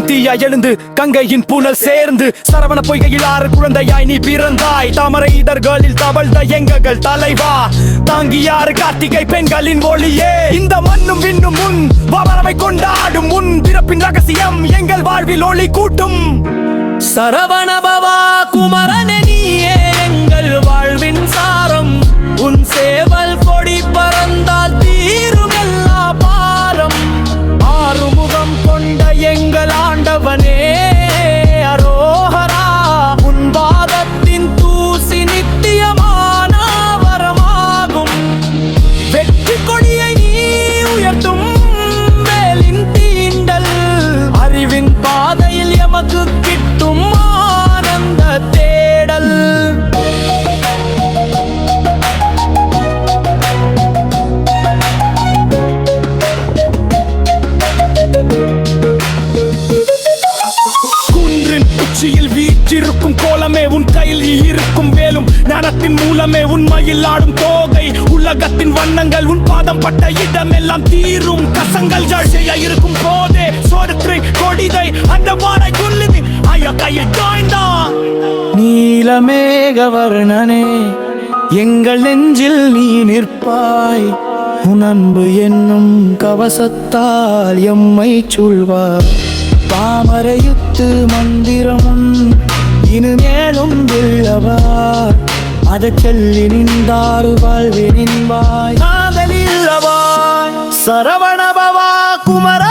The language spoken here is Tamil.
தீயா எழுந்து கங்கையின் புனல் சேர்ந்து சரவண பொய்கையில் ஆறு குழந்தையாய் நீ பிறந்தாய். தாமரை இடர்களில் தவழ்ந்த எங்ககள் தலைவா தாங்கியாறு கார்த்திகை பெண்களின் ஒளியே. இந்த மண்ணும் விண்ணும் முன் பவரவை கொண்டாடும் முன் பிறப்பின் ரகசியம் எங்கள் வாழ்வில் ஒளி கூட்டும். சரவணபவா குமரனே உன் இருக்கும் வேலும் ஞானத்தின் மூலமே உண்மையில் ஆடும் தோகை உலகத்தின் வண்ணங்கள் உன் பாதம் பட்ட இடமெல்லாம் தீரும். கசங்கள் ஜாழ்ச்சியா இருக்கும் போதே சோரத்தை கொடிதை அந்த வாரை கொல்லுது. ஐயா கையை தாய்ந்தா நீலமேக வர்ணனே எங்கள் நெஞ்சில் நீ நிற்பாய். உன் என்னும் கவசத்தால் எம்மை சூழ்வார். பாமரையுத்து மந்திரமும் இனிமே அதை நின்றாறு நின்றாரு வாழ்வி நின்பாய். காதலில்லவாய் சரவணபவா குமர